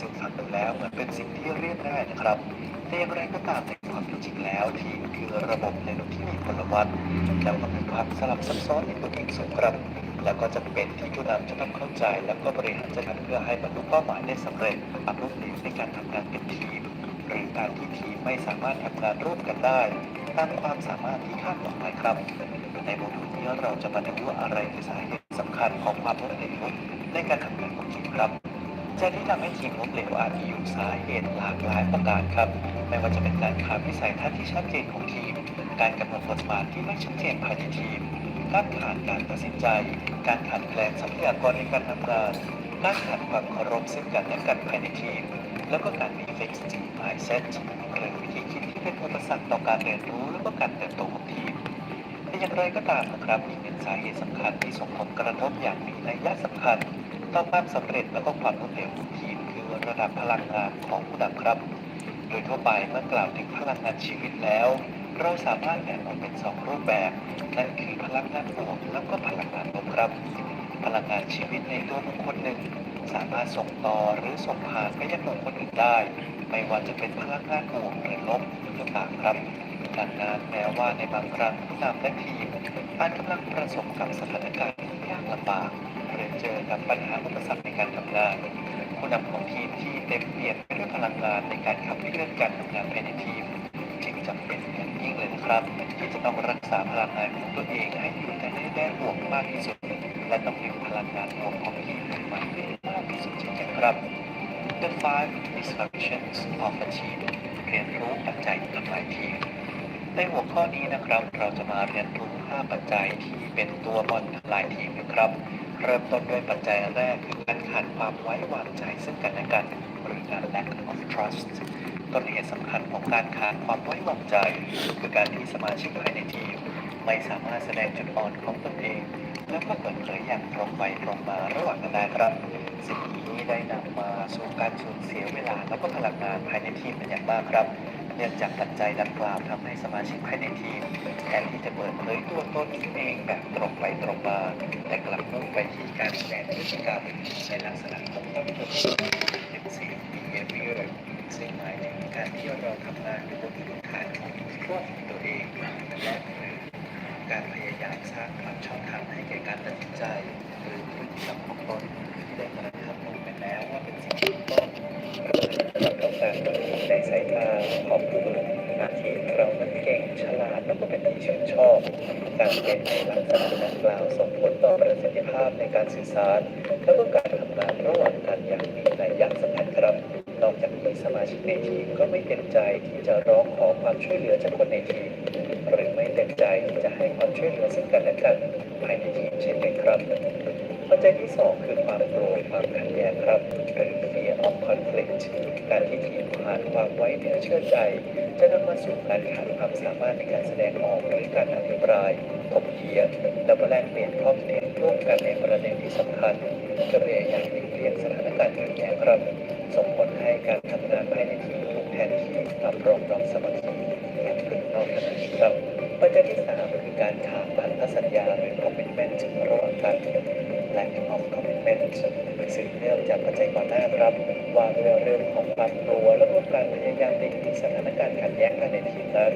ซึ่งฟังดูแล้วเหมือนเป็นสิ่งที่เรียบง่ายนะครับแต่อย่างไรก็ตามในความเป็นจริงแล้วทีมคือระบบในโลกที่มีพลวัตแล้วก็มีความสลับซับซ้อนในตัวเองสูงครับแล้วก็จะเป็นที่ผู้นำจะต้องเข้าใจ แล้วก็บริหารจัดการเพื่อให้บรรลุเป้าหมายได้สำเร็จปรับรูปแบบในการทำงานเป็นทีมหรือการที่ทีมไม่สามารถทำงานร่วมกันได้ตามความสามารถที่คาดหวังไว้ครับ ในบทนี้เราจะมาดูว่าอะไรคือสาเหตุสำคัญของความล้มเหลวในการทำงานของทีมครับ จะที่ทำให้ทีมล้มเหลวอาจมีอยู่สาเหตุหลากหลายประการครับ ไม่ว่าจะเป็นการขาดวิสัยทัศน์ที่ชัดเจนของทีม การกำหนดบทบาทที่ไม่ชัดเจนภายในทีม การขาดการตัดสินใจ การขาดแคลนทรัพยากรในการทำงานการขาดความเคารพซึ่งกันและกันภายในทีม แล้วก็การมี fixed team mindset หรือวิธีคิดที่เป็นอุปสรรคต่อการเรียนรู้และก็การเติบโตของทีมแต่อย่างไรก็ตามนะครับอีกหนึ่งสาเหตุสำคัญที่ส่งผลกระทบอย่างมีนัยยะสำคัญ ต่อความสำเร็จและก็ความล้มเหลวของทีมคือระดับพลังงานของผู้นำครับ โดยทั่วไปเมื่อกล่าวถึงพลังงานชีวิตแล้ว เราสามารถแบ่งออกเป็นสองรูปแบบ นั่นคือพลังงานบวกแล้วก็พลังงานลบครับ พลังงานชีวิตในตัวบุคคลหนึ่ง สามารถส่งต่อหรือส่งผ่านไปยังบุคคลอื่นได้ ไม่ว่าจะเป็นพลังงานบวกหรือลบก็ตามครับดังนั้นแม้ว่าในบางครั้งผู้นำและทีมอาจกำลังประสบกับสถานการณ์ที่ยากลำบาก เจอกับปัญหาอุปสรรคในการทำงาน ผู้นำของทีมที่เต็มเปี่ยมไปด้วยพลังงานในการขับเคลื่อนการทำงานภายในทีมจึงจำเป็นอย่างยิ่งเลยนะครับที่จะต้องรักษาพลังงานของตัวเองให้อยู่ในแง่บวกมากที่สุด และต้องดึงพลังงานบวกของทีมมากขึ้มากที่สุดเช่นกันครับ The five dysfunctions of a team เรียนรู้ปัจจัยทำลายทีมในหัวข้อนี้นะครับเราจะมาเรียนรู้5ปัจจัยที่เป็นตัวบอลทำลายทีมนะครับ เริ่มต้นด้วยปัจจัยแรกคือการขาดความไว้วางใจซึ่งกันและกันหรือการ lack of trust ต้นเหตุสำคัญของการขาดความไว้วางใจ คือการที่สมาชิกภายในทีม ไม่สามารถแสดงจุดอ่อนของตนเอง แล้วก็เปิดเผยอย่างตรงไปตรงมาระหว่างกันได้ครับสิ่งนี้ได้นำมาสู่การสูญเสียเวลาและก็พลังงานภายในทีมเป็นอย่างมากครับ เนื่องจากปัจจัยดังกล่าวทำให้สมาชิกภายในทีมแทนที่จะเปิดเผยตัวตนเองแบบตรงไปตรงมาแต่กลับมุ่งไปที่การแสดงพฤติกรรมในลักษณะของตนเองเป็นสิ่ง behavior ซึ่งหมายถึงการที่เราทำงานอยู่บนพื้นฐานของตัวขอตัวเองและการพยายามสร้างความชอบธรรมให้แก่การตัดสินใจ หรือพฤติกรรมของตนที่ได้กระทำลงไปแล้วว่าเป็นสิ่งที่ถูกต้อง เราต้องการตัวเองในสายตา ของผู้อื่นอาทิเรานั้นเก่งฉลาดแล้วก็เป็นที่ชื่นชอบการเป็นในลักษณะดังกล่าวส่งผลต่อประสิทธิภาพในการสื่อสาร แล้วก็การทำงานระหว่างกันอย่างมีนัยยะสำคัญครับนอกจากนี้สมาชิกในทีมก็ไม่เต็มใจที่จะร้องขอความช่วยเหลือจากคนในทีมหรือไม่เต็มใจที่จะให้ความช่วยเหลือซึ่งกันและกันภายในทีมเช่นกันครับปัจจัยที่สองคือความกลัวความขัดแย้งครับหรือ fear of conflict การที่ทีมขาดความไว้เนื้อเชื่อใจ จะนำมาสู่การขาดความสามารถในการแสดงออกหรือการอภิปรายถกเถียงและแลกเปลี่ยนข้อคิดเห็นร่วมกันในประเด็นที่สำคัญจะพยายามหลีกเลี่ยงสถานการณ์ขัดแย้งครับส่งผลให้การทำงานภายในทีมถูกแทนที่กับรองรองสมาธิและหรือนอกจากนี้ครับปัจจัยที่สามคือการขาดพันธสัญญาหรือ commitment ระหว่างกัน lack of commitment สืบเนื่องจากปัจจัยก่อนหน้าครับว่าเรื่องของความกลัวและก็การพยายามหลีกเลี่สถานการณ์ขัดแย้งภายในทีมนั้น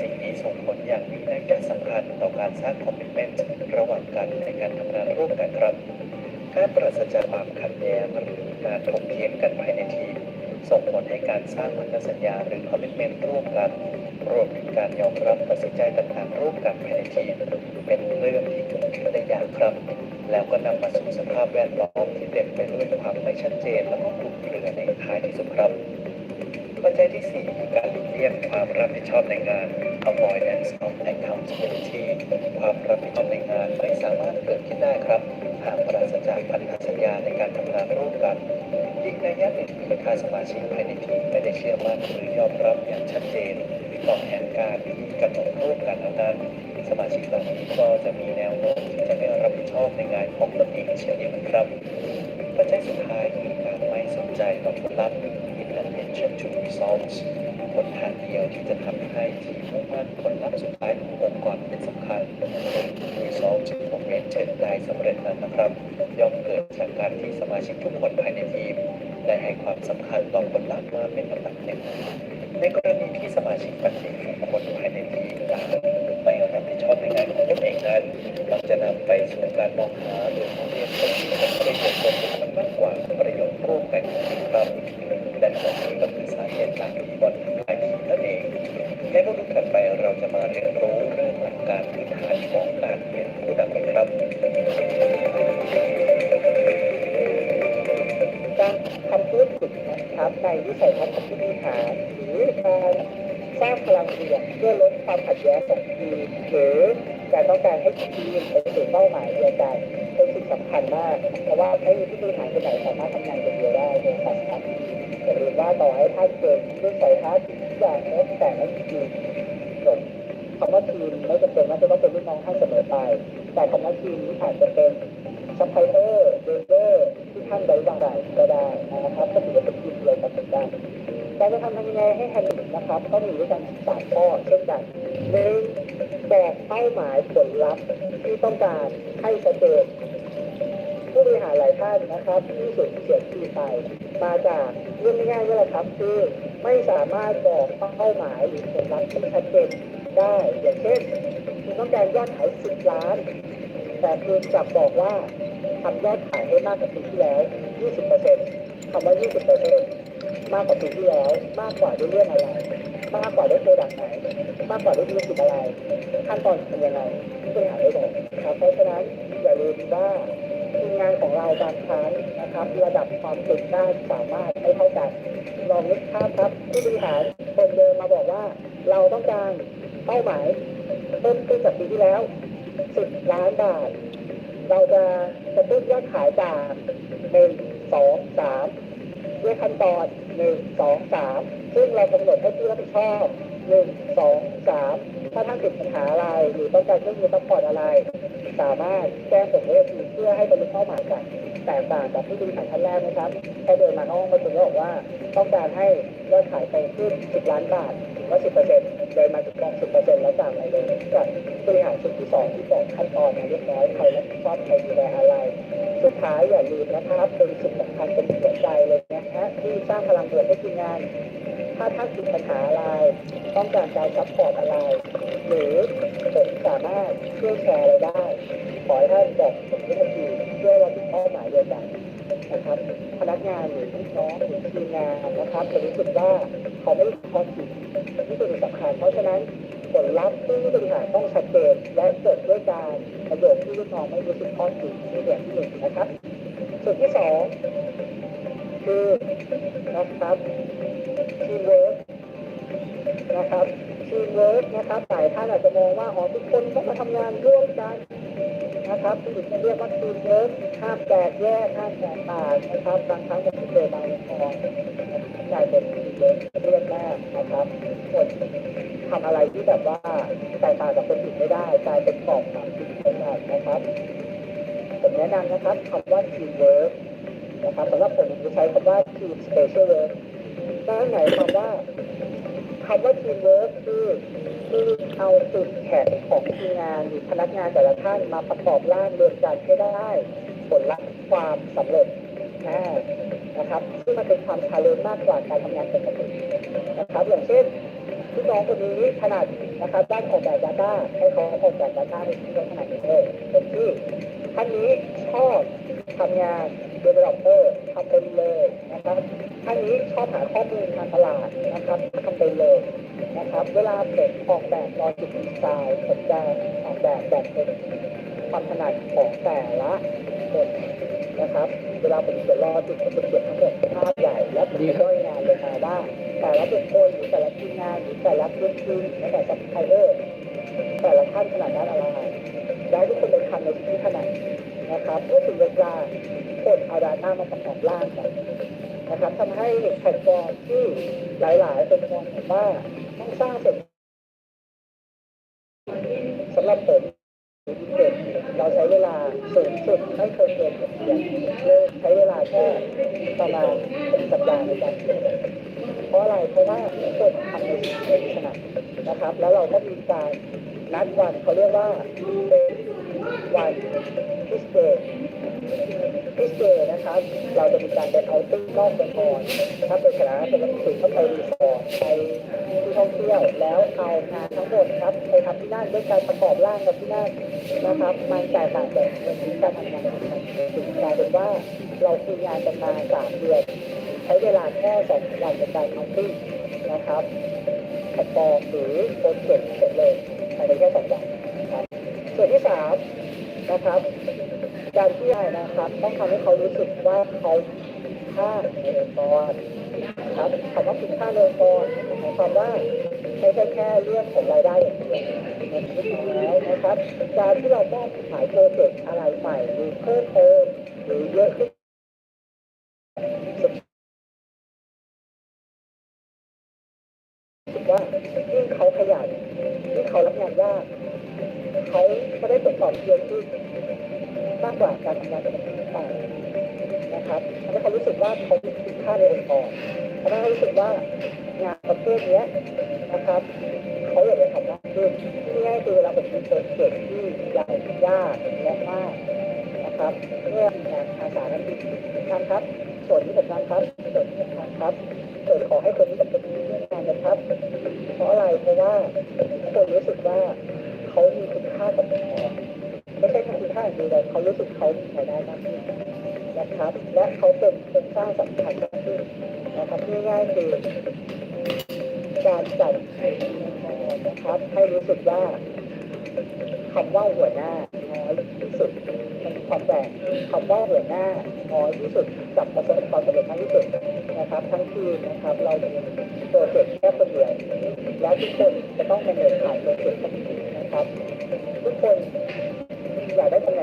สิ่งนี้ส่งผลอย่างมีนัยยะสำคัญต่อการสร้าง commitment ระหว่างกันในการทำงานร่วมกันครับ การปราศจากความขัดแย้งหรือการถกเถียงกันภายในทีมส่งผลให้การสร้างพันธสัญญาหรือ commitment ร่วมกันรวมถึงการยอมรับตัดสินใจต่างๆร่วมกันภายในทีมเป็นเรื่องที่เกิดขึ้นได้ยากครับ แล้วก็นำมาสู่สภาพแวดล้อมที่เต็มไปด้วยความไม่ชัดเจนและก็คลุมเครือในท้ายที่สุดครับปัจจัยที่สี่คือการหลีกเลี่ยงความรับผิดชอบในงาน avoidance of accountability ความรับผิดชอบในงานไม่สามารถเกิดขึ้นได้ครับ หากปราศจากพันธสัญญาในการทำงานร่วมกันอีกนัยยะหนึ่งคือถ้าสมาชิกภายในทีมไม่ได้เชื่อมั่นหรือยอมรับอย่างชัดเจน ต่อแผนการที่กำหนดร่วมกันนั้นสมาชิกเหล่านี้ก็จะมีแนวโน้มที่จะไม่รับผิดชอบในงานของตนเองเช่นเดียวกันครับปัจจัยสุดท้ายคือการไม่สนใจต่อผลลัพธ์ inattention to results ผลทางเดียวที่จะทำให้ทีมมุ่งมั่นผลลัพธ์สุดท้ายขององค์กรเป็นสำคัญ result oriented ได้สำเร็จนั้นนะครับย่อมเกิดจากการที่สมาชิกทุกคนภายในทีม ได้ให้ความสำคัญต่อผลลัพธ์มาเป็นลำดับหนึ่ง จะนการมองหาหรือมองเห็นผลที่เป็นประโยชน์ตนบุคคลมากกว่าประโยชน์ร่วมกันของทีมครับและทั้งหมดนี้ก็คือสาเหตุหลักที่บอลทีมหลายทีนั่นเองในรียนถัดไปเราจะมาเรียนรู้เรื่องหลักการพื้นฐานของการเป็นผู้นำกันครับการทำธุรกิจนะครับในวิสัยทัศน์ของผู้บริหารหรือการสร้างพลังบวกเพื่อลดความขัดแย้งของทีมหรือการต้องการให้ทีมเป้า หมายเดียวกันเป็นสิ่งสำคัญมาก เพราะว่าไม่มีผู้บริหารคนไหนสามารถทำงานคนเดียวได้ในสังกัดอย่าลืมว่าต่อให้ท่านเกิดวิสัยทัศน์ทุกอย่างแล้แต่ไม่มีทีมจบคำว่าทีมไม่จำเป็นว่าจะต้องเป็นลูกน้องท่านเสมอไป แต่คำว่าทีมนี้อาจจะเป็นซัพพลายเออร์เดเวอร์ที่ท่านใดบางรายก็ได้นะครับก็ถือว่าเป็นทีมเลยกันเหมือนกันการจะทำยังไงให้แฮนด์นะครับก็มีด้วยกันสามข้อเช่นกันหนึ่งบอกเป้าหมายผลลัพธ์ ที่ต้องการให้ชัดเจผู้บริหารหลายท่านนะครับที่สุดเสียทีไปมาจากเรื่องง่ายๆนี่แหละครับคือไม่สามารถบอกเป้าหมายหรือผลลัพธ์ที่ชัดเจนได้อย่างเช่นคุณต้องการยอดขาย10ล้าน แต่คุณกลับบอกว่าทำยอดขายให้มากกว่าปีที่แล้ว 20%คำว่า 20%มากกว่าปีที่แล้ว มากกว่าด้วยเรื่องอะไร มากกว่าด้วยโปรดักต์ไหน มากกว่าด้วยธุรกิจอะไร ขั้นตอนเป็นยังไง ริหารได้บอกครับเพราะฉะนั้นอย่าลืมว่าทีมงานของเราบางครั้งนะครับ ระดับความเก่งกล้สามารถไม่เท่ากันลองนึกภาพครับผู้บริหารคนเดิมมาบอกว่า เราต้องการเป้าหมายเพิ่มขึ้นจากปีที่แล้ว 10 ล้านบาท เราจะจะตุ้นยอดขายจากหนึ่งสองสามด้วยขั้นตอนหนึ่งสองสามซึ่งเรากำหนดให้ผู้รับผิดชอบ หนึ่งสองสามถ้าท่านติดปัญหาอะไรหรือต้องการเครื่องมือซัพพอร์ตอะไร สามารถแจ้งผมได้ทีเพื่อให้บรรลุเป้าหมายกันแตกต่างกับผู้บริหารท่านแรกนะครับเขาเดินมาห้องประชุมแล้บอกว่า ต้องการให้ยอดขายไปขึ้น 10 ล้านบาทถึงว่า10%เซ็นต์เดินมาถึงกอง10%แล้วจากไหนเลยจากบริหารชุดที่สองที่บอกขั้นตอนเรียบร้อยใครรับผิดชอบใครดูแลอะไร สุดท้ายอย่าลืมนะครับเป็นสิ่งสำคัญเป็นหัวใจเลยนะฮะที่สร้างพลังบวกให้ทีมงาน ถ้าท่านติดปัญหาอะไร ต้องการการซัพพอร์ตอะไร หรือผมสามารถช่วยแชร์อะไรได้ ขอให้ท่านบอกผมด้วยทันทีเพื่อเราถึงเป้าหมายเดียวกันนะครับพนักงานหรือลูกน้องหรือทีมงานนะครับจะรู้สึกว่าเขาไม่รู้ข้อผิดนี่เป็นสิ่งสำคัญเพราะฉะนั้นผลลัพธ์ที่ผู้บริหารต้องชัดเจนและเกิดด้วยการประโยชน์ที่ลูกน้องไม่รู้สึกข้อผิดนี่เป็นที่หนึ่งนะครับ ส่วนที่สองคือนะครับ นะครับทีมเวิร์กนะครับหลายท่านอาจจะมองว่าอ๋อทุกคนต้องมาทำงานร่วมกันนะครับถึงจะเรียกว่าทีมเวิร์กห้ามแตกแยกห้ามแตกต่างนะครับบางครั้งจะเจอบางองค์กลายเป็นทีมเวิร์กเรื่องแรกนะครับคนทำอะไรที่แบบว่าแตกต่างจากคนอื่นไม่ได้กลายเป็นกรอบความคิดไปได้นะครับผมแนะนำนะครับคำว่าทีมเวิร์กนะครับสำหรับผมผมจะใช้คำว่าทีมสเปเชียลเวิร์กนั่นหมายความว่า คำว่าทีมเวิร์กคือคือเอาจุดแข็งของทีมงานหรือพนักงานแต่ละท่านมาประกอบร่างรวมกันให้ได้ ผลลัพธ์ความสำเร็จนะครับซึ่งมันเป็นความชาเลนจ์มากกว่าการทำงานปกตินะครับอย่างเช่นพี่น้องคนนี้ถนัดนะครับด้านออกแบบ Data ให้เขาออกแบบ Data ในที่ขนาดนี้เลยเป็นที่ท่านนี้ชอบทำงาน developer ทำเป็นเลยนะครับท่านนี้ชอบหาข้อมูลทางตลาดนะครับทำเป็นเลยนะครับ เวลาผมออกแบบลอจิกดีไซน์ผมจะออกแบบแบบเป็นความถนัดของแต่ละคนนะครับ เวลาผมเขียนลอจิกผมจะเขียนทั้งหมดภาพใหญ่และผมย่อยงานลงมาว่าแต่ละบุคคลหรือแต่ละทีมงานหรือแต่ละพื้นที่หรือแต่ละซัพพลายเออร์แต่ละท่านขนาดนั้นอะไรได้ทุกคนไปทำในที่ถนัด นะครับเมื่อถึงเวลาคนเอาดาต้ามาประกอบร่างกันนะครับทำให้แพลตฟอร์มที่หลาย ๆ เป็นมองเห็นว่าต้องสร้างเสร็จสำหรับผมเด็กเราใช้เวลาสูงสุดไม่เคยเกินเดือนเลยใช้เวลาแค่ประมาณเป็นสัปดาห์ในการเพราะอะไรเพราะว่าทุกคนทำในสิ่งที่ถนัดนะครับ แล้วเราก็มีการนัดวันเขาเรียกว่าเป็นวัน พิเศษที่เจนะครับ เราจะมีการไปเอาติ้งนอกองค์กรนะครับโดยคณะเป็นนักศึกษาเข้าไปรีสอร์ทไปที่ท่องเที่ยวแล้วเอางานทั้งหมดครับไปทำที่นั่นด้วยการประกอบร่างกับที่นั่นนะครับมันแตกต่างจากการทำงานถึงกลายเป็นว่าเราคุยงานกันมาสามเดือนใช้เวลาแค่สองวันในการเอาติ้งนะครับแพลตฟอร์มหรือโปรเจกต์เสร็จเลยภายในแค่สองวันครับส่วนที่สามนะครับ การที่ได้นะครับ ต้องทำให้เขารู้สึกว่าเขาค่าในองค์กรนครับคำว่าคุณค่าในองค์กรหมายความว่าไม่ใช่แค่เรื่องของรายได้อย่างเดียวมันคิดแล้วนะครับ การที่เราต้องขายโปรเจกต์อะไรใหม่หรือเพิ่มเติมหรือเยอะขึ้นว่ายิ่งเขาขยันยิ่งเขารับงานยากเขาก็ได้ผลตอบเยอะขึ้น มากกว่าการทำงานเป็นทีมไปนะครับทำให้เขารู้สึกว่าเขามีคุณค่าในองค์กรทำให้เขารู้สึกว่างานประเภทนี้นะครับเขาอยากจะทำมากขึ้นง่ายคือเวลาผมเป็นโปรเกต์ที่ใหญ่ยากและมากนะครับเมื่องานอาสานั้นที่ทำครับ ส่วนที่ผมทำครับส่วนที่ผมทำครับเกิดขอให้คนนี้กับคนนี้ร่วมงานนะครับ เพราะอะไรเพราะว่าคนรู้สึกว่าเขามีคุณค่ากับองค์กร ค่คุณค่าอย่างเดียวแต่เขารู้สึกเขามีรายได้มากขึ้นนะครับ และเขาเป็นเป็นสร้างสำคัญมากขึ้นนะครับง่ายๆคือการจัดนะครับให้รู้สึกว่าคำว่าหัวหน้าน้อยที่สุดมันมีความแปลกคำว่าหัวหน้าน้อยที่สุดกับประสบความสำเร็จมากที่สุดนะครับ ทั้งทีมนะครับ เรามีโปรเจกต์แค่คนเดียวแล้วทุกคนจะต้องมาเนินผ่านโปรเจกต์นะครับ ทุกคน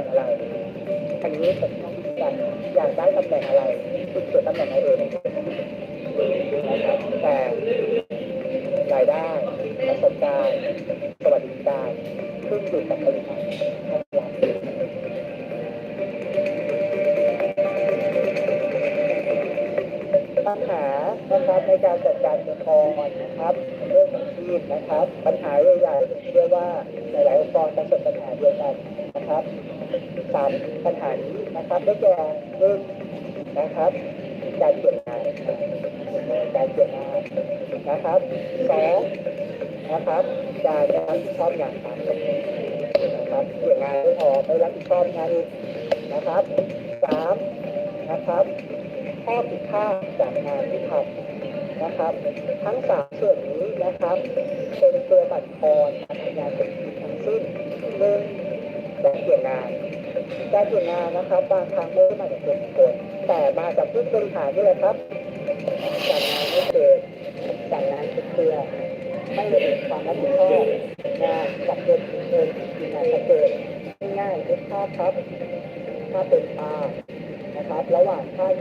งอะไรอันนี้ผมต้องยืนยันอยากได้ตำแหน่งอะไรคุณเกิดตำแหน่งอะไรเองนะครับแต่รายได้ประสบการณ์สวัสดิการขึ้นอยู่กับปริมาณของเราปัญหานะครับในการจัดการเงินทองนะครับเรื่องของ ชีพนะครับ ปัญหาใหญ่ๆเชื่อว่าหลายๆองค์กรประสบปัญหาเดียวกันนะครับสามปัญหานี้นะครับได้แก่หนึ่งนะครับ การเปลี่ยนงานการเปลี่ยนงานนะครับสองนะครับการรับผิดชอบงานตามกฎหมายนะครับเปลี่ยนงานไม่พอไม่รับผิดชอบงานอีกนะครับสามนะครับข้อผิดพลาดจากงานที่ทำ นะครับ ทั้งสามส่วนนี้นะครับเป็นตัวบัตรอนการทำงานเป็นทีมทั้งสิ้นหนึ่งการเปลี่ยนงานการเปลี่ยนงานนะครับบางครั้งไม่ได้มาจากตัวบุคคลแต่มาจากผู้บริหารนี่แหละครับสั่งานไม่เกิดสั่งานผิดเครือไม่ระบุความรับผิดชอบงานกับเกินเกินทีมงานชัดเจนง่ายๆนึกภาพครับถ้าเป็นปลานะครับ ระหว่างท่าน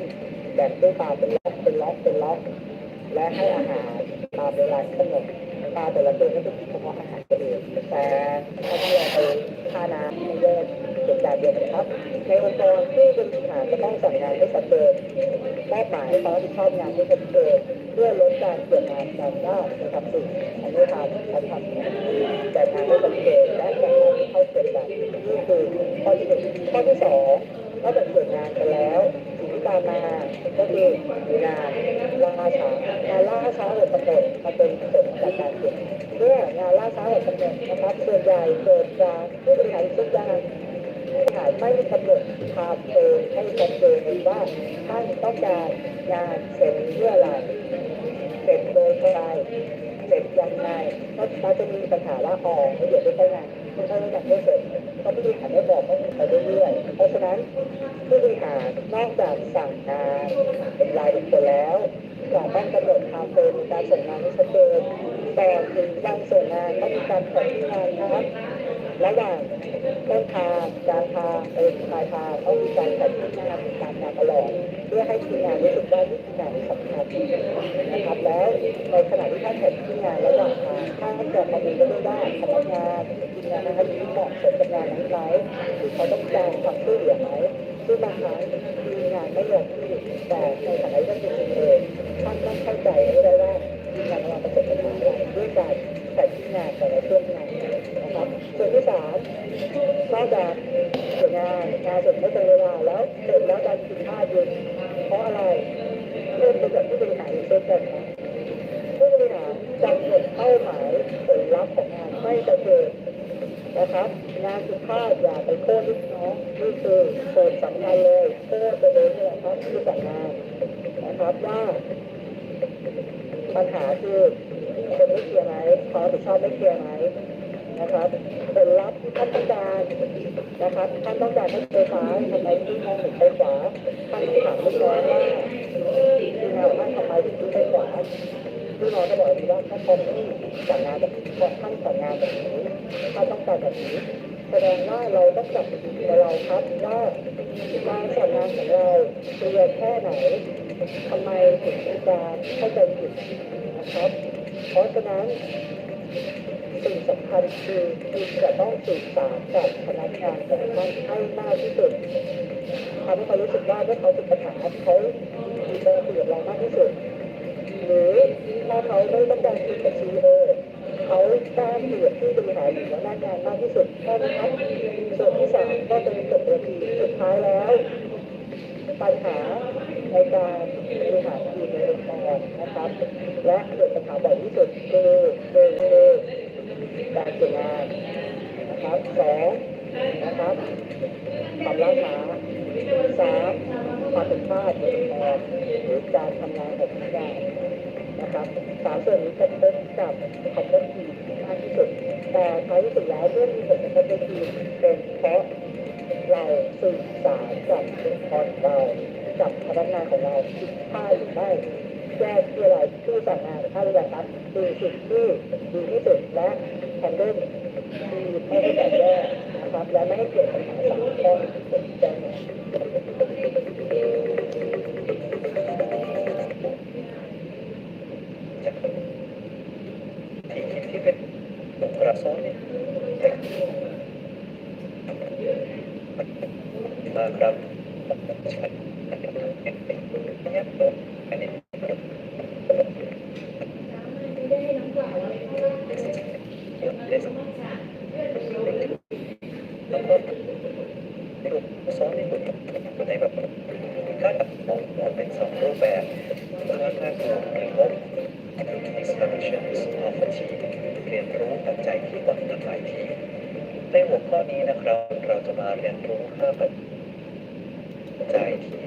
แบ่งด้วยปลาเป็นล็อกเป็นล็อกเป็นล็อก และให้อาหารตามเวลาที่กำหนดปลาแต่ละตัวก็จะกินเฉพาะอาหารตัวเองแต่ถ้าเราไปค่าน้ำไม่แยกเหตุการเดียวกันครับ ในองค์กรที่บริหารจะต้องสั่งงานให้ชัดเจนมอบหมายความรับผิดชอบงานให้ชัดเจนเพื่อลดการเปลี่ยนงานการได้นะครับสิ่งอันนี้ทำการทำแต่งานให้ชัดเจนและจัดงานให้เข้าเกณฑ์กันนี่คือข้อที่หนึ่งข้อที่สองนอกจากเปลี่ยนงานไปแล้วสิ่งที่ตามมาก็คืองานานล่าช้าหรือกำหนดมันเป็นผลจากการเปลี่ยนเมื่องานล่าช้าเหรือกำหนดนะครับส่วนใหญ่เกิดจากผู้บริหารทุกอย่างหายไม่กำหนดไทม์เฟรมให้ชัดเจนเลยว่าท่านต้องการงานเสร็จเมื่อไหร่เสร็จโดยใครเสร็จยังไงก็เราจะมีปัญหาละอองไม่เดี๋ยวไม่ใช่งานไม่ใช่งานไม่เสร็จเพราะผู้บริหารได้บอกว่าไปเรื่อยๆเพราะฉะนั้นผู้บริหารนอกจากสั่งงานเป็นรายบุคคลแล้วจะต้องกำหนด ไทม์เฟรมในการส่งงานให้ชัดเจนแต่ถึงการส่งงานต้องมีการขอที่งานนะครับระหว่างต้นทางกลางทางไปถึงปลายทางต้องมีการจัดที่งานติดตามงานตลอดเพื่อให้ทีมงานรู้สึกว่านี่คืองานที่สำคัญนะครับแล้วในขณะที่ท่านจัดที่งานระหว่างทางท่านจะประเมินได้ว่าพนักงานทีมงานนะครับนี้เหมาะสมกับงานนั้นไหมหรือเขาต้องการความช่วยเหลือไหมซึ่งบางครั้งทีมงานไม่ยอมที่แต่ในฐานะที่ท่านเป็นเอง ต้องเข้าใจด้วยว่าการากำลังประสบปัญหาอะไรด้วยการแต่ที่งานแต่ละช่วงงานนะครับส่วนที่สามนอกจากส่วนงานงานเสร็จไม่เป็เวลาแล้วเสร็จแล้วการกินข้าวเย็นเพราะอะไรเริ่มต้นจากผู้บริหารเริ่มต้นนะผู้บริหารจำหนดเป้าหมายผลลัพธ์ของงานไม่จะเกิดนะครับ งานสุภาพอย่าไปโทษลูกน้องนี่คือส่วนสำคัญเลยโทษตัวเองนละครับผู้สั่งงานนะครับว่า ปัญหาคือคนไม่เคลียร์ไหมความรับผิดชอบไม่เคลียร์ไหมนะครับผลลัพธ์ที่ท่านต้องการนะครับท่านต้องการให้ไฟฟ้าทำไมที่มองเห็นไฟขวาท่านต้องถามลูกน้องว่าที่เราท่านทำไมถึงไฟขวาลูกน้องก็บอกดีว่าท่านทำนี่สั่งงานแบบนี้พราะท่านสั่งงานแบบนี้ท่านต้องการแบบนี้แสดงว่าเราต้องกลับไปดูตัวเราครับว่าการสั่งงานของเราเคลียร์แค่ไหน ทำไมถึงมีการเข้าใจผิดนะครับ เพราะฉะนั้นสิ่งสำคัญคือคุณจะต้องสื่อสารกับพนักงานของท่านให้มากที่สุดทำให้เขารู้สึกว่าเมื่อเขาติดปัญหาเขามีเบอร์คุยกับเรามากที่สุด หรือถ้าเขาไม่ต้องการคุยกับซีโอเขากล้าคุยกับผู้บริหารหรือพนักงานมากที่สุดแค่นั้นครับส่วนที่สามก็เป็นจบเวทีสุดท้ายแล้ว ปัญหาในการบริหารทีมในองค์กรนะครับ และเกิดปัญหาบ่อยที่สุดคือหนึ่งคือการเสียงานนะครับสองนะครับความล่าช้าสามความผิดพลาดในองค์กรหรือการทำงานของพนักงานนะครับสามส่วนนี้จะพบกับคำว่าทีมมากที่สุด แต่ท้ายที่สุดแล้วเรื่องมีผลกระทบในทีมเป็นเพราะเราสื่อสารกับ องเรากับพนักงานของเราผิดพลาดหรือไม่แก้ที่อะไรชื่อสั่งงานถ้านละครับคือสิ่งที่ดีที่สุดและแอนเดิลที่ไม่ให้แตกแย่นะครับและไม่ให้เกิดปัญหาสังคมเป็นแจ้ง ทในแบบการมองมองเป็นสองรูปแบบเพื่อเพื่อดูหรือลบ explanations of a Team เรียนรู้ปัจจัยที่ต่างกันหลายทีในหัวข้อนี้นะครับ เราจะมาเรียนรู้ค่าปัจจัยที่